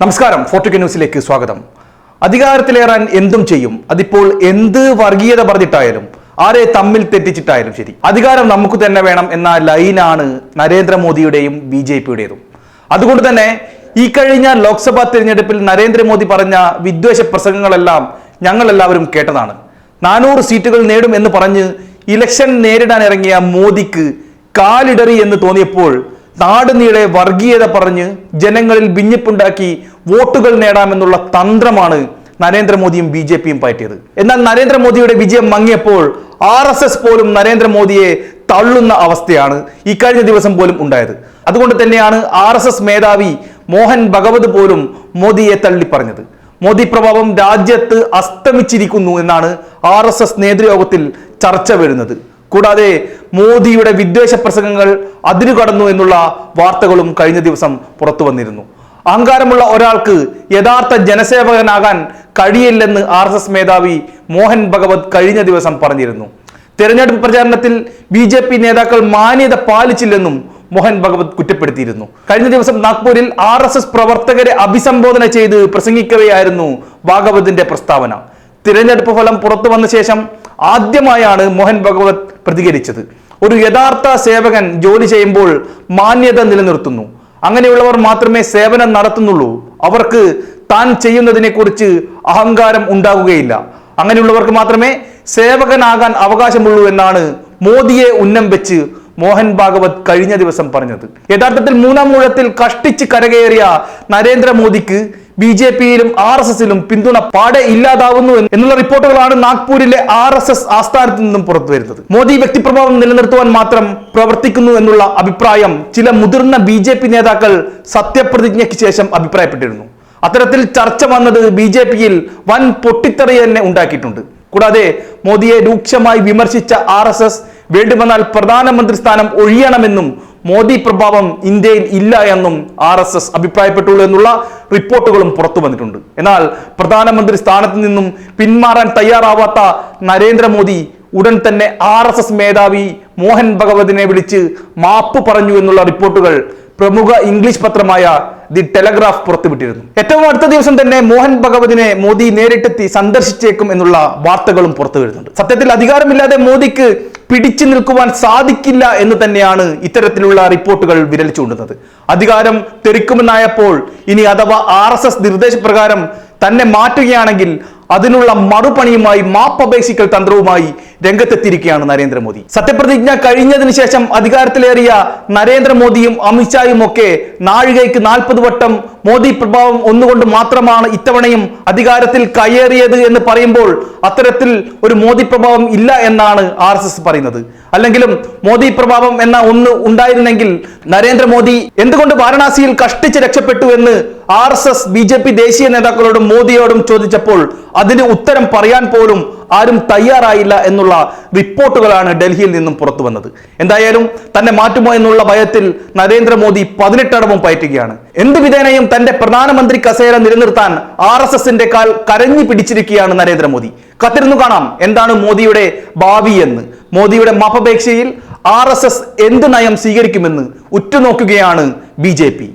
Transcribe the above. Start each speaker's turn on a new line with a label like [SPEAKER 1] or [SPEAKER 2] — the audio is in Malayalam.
[SPEAKER 1] നമസ്കാരം ഫോർട്ടിക്ക ന്യൂസിലേക്ക് സ്വാഗതം. അധികാരത്തിലേറാൻ എന്തും ചെയ്യും. അതിപ്പോൾ എന്ത് വർഗീയത പറഞ്ഞിട്ടായാലും ആരെ തമ്മിൽ തെറ്റിച്ചിട്ടായാലും ശരി. അധികാരം നമുക്ക് തന്നെ വേണം എന്ന ലൈനാണ് നരേന്ദ്രമോദിയുടെയും ബി ജെ പിയുടേതും. അതുകൊണ്ട് തന്നെ ഈ കഴിഞ്ഞ ലോക്സഭാ തിരഞ്ഞെടുപ്പിൽ നരേന്ദ്രമോദി പറഞ്ഞ വിദ്വേഷ പ്രസംഗങ്ങളെല്ലാം ഞങ്ങൾ എല്ലാവരും കേട്ടതാണ്. നാനൂറ് സീറ്റുകൾ നേടും എന്ന് പറഞ്ഞ് ഇലക്ഷൻ നേരിടാൻ ഇറങ്ങിയ മോദിക്ക് കാലിടറി എന്ന് തോന്നിയപ്പോൾ നാടുനീളെ വർഗീയത പറഞ്ഞ് ജനങ്ങളിൽ ഭിന്നിപ്പുണ്ടാക്കി വോട്ടുകൾ നേടാമെന്നുള്ള തന്ത്രമാണ് നരേന്ദ്രമോദിയും ബി ജെ പിയും പയറ്റിയത്. എന്നാൽ നരേന്ദ്രമോദിയുടെ വിജയം മങ്ങിയപ്പോൾ ആർ എസ് എസ് പോലും നരേന്ദ്രമോദിയെ തള്ളുന്ന അവസ്ഥയാണ് ഈ കഴിഞ്ഞ ദിവസം പോലും ഉണ്ടായത്. അതുകൊണ്ട് തന്നെയാണ് ആർ എസ് എസ് മേധാവി മോഹൻ ഭഗവത് പോലും മോദിയെ തള്ളി പറഞ്ഞത് മോദി പ്രഭാവം രാജ്യത്ത് അസ്തമിച്ചിരിക്കുന്നു എന്നാണ് ആർ എസ് എസ് നേതൃയോഗത്തിൽ ചർച്ച വരുന്നത്. കൂടാതെ മോദിയുടെ വിദ്വേഷ പ്രസംഗങ്ങൾ അതിരുകടന്നു എന്നുള്ള വാർത്തകളും കഴിഞ്ഞ ദിവസം പുറത്തു വന്നിരുന്നു. അഹങ്കാരമുള്ള ഒരാൾക്ക് യഥാർത്ഥ ജനസേവകനാകാൻ കഴിയില്ലെന്ന് ആർ എസ് എസ് മേധാവി മോഹൻ ഭഗവത് കഴിഞ്ഞ ദിവസം പറഞ്ഞിരുന്നു. തെരഞ്ഞെടുപ്പ് പ്രചാരണത്തിൽ ബി ജെ പി നേതാക്കൾ മാന്യത പാലിച്ചില്ലെന്നും മോഹൻ ഭഗവത് കുറ്റപ്പെടുത്തിയിരുന്നു. കഴിഞ്ഞ ദിവസം നാഗ്പൂരിൽ ആർ എസ് എസ് പ്രവർത്തകരെ അഭിസംബോധന ചെയ്ത് പ്രസംഗിക്കവെയായിരുന്നു ഭാഗവതിന്റെ പ്രസ്താവന. തിരഞ്ഞെടുപ്പ് ഫലം പുറത്തു വന്ന ശേഷം ആദ്യമായാണ് മോഹൻ ഭഗവത് പ്രതികരിച്ചത്. ഒരു യഥാർത്ഥ സേവകൻ ജോലി ചെയ്യുമ്പോൾ മാന്യത നിലനിർത്തുന്നു. അങ്ങനെയുള്ളവർ മാത്രമേ സേവനം നടത്തുന്നുള്ളൂ. അവർക്ക് താൻ ചെയ്യുന്നതിനെക്കുറിച്ച് അഹങ്കാരം ഉണ്ടാകുകയില്ല. അങ്ങനെയുള്ളവർക്ക് മാത്രമേ സേവകനാകാൻ അവകാശമുള്ളൂ എന്നാണ് മോദിയെ ഉന്നം വെച്ച് മോഹൻ ഭാഗവത് കഴിഞ്ഞ ദിവസം പറഞ്ഞത്. യഥാർത്ഥത്തിൽ മൂന്നാം മൂഴത്തിൽ കഷ്ടിച്ച് കരകയറിയ നരേന്ദ്രമോദിക്ക് ബി ജെ പിയിലും ആർ എസ് എസിലും പിന്തുണ പാടെ ഇല്ലാതാവുന്നു എന്നുള്ള റിപ്പോർട്ടുകളാണ് നാഗ്പൂരിലെ ആർ എസ് എസ് ആസ്ഥാനത്ത് നിന്നും പുറത്തു വരുന്നത്. മോദി വ്യക്തിപ്രഭാവം നിലനിർത്തുവാൻ മാത്രം പ്രവർത്തിക്കുന്നു എന്നുള്ള അഭിപ്രായം ചില മുതിർന്ന ബി ജെ പി നേതാക്കൾ സത്യപ്രതിജ്ഞയ്ക്ക് ശേഷം അഭിപ്രായപ്പെട്ടിരുന്നു. അത്തരത്തിൽ ചർച്ച വന്നത് ബി ജെ പിയിൽ വൻ പൊട്ടിത്തെറി തന്നെ ഉണ്ടാക്കിയിട്ടുണ്ട്. കൂടാതെ മോദിയെ രൂക്ഷമായി വിമർശിച്ച ആർ എസ് എസ് വേണ്ടുവന്നാൽ പ്രധാനമന്ത്രി സ്ഥാനം ഒഴിയണമെന്നും മോദി പ്രഭാവം ഇന്ത്യയിൽ ഇല്ല എന്നും ആർ എസ് എസ് അഭിപ്രായപ്പെട്ടുള്ളൂ എന്നുള്ള റിപ്പോർട്ടുകളും പുറത്തു വന്നിട്ടുണ്ട്. എന്നാൽ പ്രധാനമന്ത്രി സ്ഥാനത്ത് നിന്നും പിന്മാറാൻ തയ്യാറാവാത്ത നരേന്ദ്രമോദി ഉടൻ തന്നെ ആർ എസ് എസ് മേധാവി മോഹൻ ഭഗവതിനെ വിളിച്ച് മാപ്പ് പറഞ്ഞു എന്നുള്ള റിപ്പോർട്ടുകൾ പ്രമുഖ ഇംഗ്ലീഷ് പത്രമായ ദി ടെലഗ്രാഫ് പുറത്തുവിട്ടിരുന്നു. ഏറ്റവും അടുത്ത ദിവസം തന്നെ മോഹൻ ഭഗവതിനെ മോദി നേരിട്ടെത്തി സന്ദർശിച്ചേക്കും എന്നുള്ള വാർത്തകളും പുറത്തു വരുന്നുണ്ട് സത്യത്തിൽ അധികാരമില്ലാതെ മോദിക്ക് പിടിച്ചു നിൽക്കുവാൻ സാധിക്കില്ല എന്ന് തന്നെയാണ് ഇത്തരത്തിലുള്ള റിപ്പോർട്ടുകൾ വിരൽ ചൂണ്ടുന്നത്. അധികാരം തെറിക്കുമെന്നായപ്പോൾ ഇനി അഥവാ ആർ എസ് എസ് നിർദ്ദേശപ്രകാരം തന്നെ മാറ്റുകയാണെങ്കിൽ അതിനുള്ള മറുപണിയുമായി മാപ്പപേക്ഷിക്കൽ തന്ത്രവുമായി രംഗത്തെത്തിയിരിക്കുകയാണ് നരേന്ദ്രമോദി. സത്യപ്രതിജ്ഞ കഴിഞ്ഞതിന് ശേഷം അധികാരത്തിലേറിയ നരേന്ദ്രമോദിയും അമിത്ഷായും ഒക്കെ നാഴികയ്ക്ക് നാൽപ്പത് വട്ടം മോദി പ്രഭാവം ഒന്നുകൊണ്ട് മാത്രമാണ് ഇത്തവണയും അധികാരത്തിൽ കയ്യേറിയത് എന്ന് പറയുമ്പോൾ അത്തരത്തിൽ ഒരു മോദി പ്രഭാവം ഇല്ല എന്നാണ് ആർ പറയുന്നത്. അല്ലെങ്കിലും മോദി പ്രഭാവം എന്ന ഒന്ന് ഉണ്ടായിരുന്നെങ്കിൽ നരേന്ദ്രമോദി എന്തുകൊണ്ട് വാരണാസിയിൽ കഷ്ടിച്ച് രക്ഷപ്പെട്ടു എന്ന് R S S B J P ദേശീയ നേതാക്കളോടും മോദിയോടും ചോദിച്ചപ്പോൾ അതിന് ഉത്തരം പറയാൻ പോലും ആരും തയ്യാറായില്ല എന്നുള്ള റിപ്പോർട്ടുകളാണ് ഡൽഹിയിൽ നിന്നും പുറത്തു വന്നത്. എന്തായാലും തന്നെ മാറ്റുമോ എന്നുള്ള ഭയത്തിൽ നരേന്ദ്രമോദി പതിനെട്ടടവും പയറ്റുകയാണ്. എന്ത് വിധേനയും തന്റെ പ്രധാനമന്ത്രി കസേര നിലനിർത്താൻ ആർ എസ് എസിന്റെ കാൽ കരഞ്ഞു പിടിച്ചിരിക്കുകയാണ് നരേന്ദ്രമോദി. കത്തിരുന്നു കാണാം എന്താണ് മോദിയുടെ ഭാവി എന്ന്. മോദിയുടെ മാപ്പപേക്ഷയിൽ ആർ എസ് എസ് എന്ത് നയം സ്വീകരിക്കുമെന്ന് ഉറ്റുനോക്കുകയാണ് ബി ജെ പി.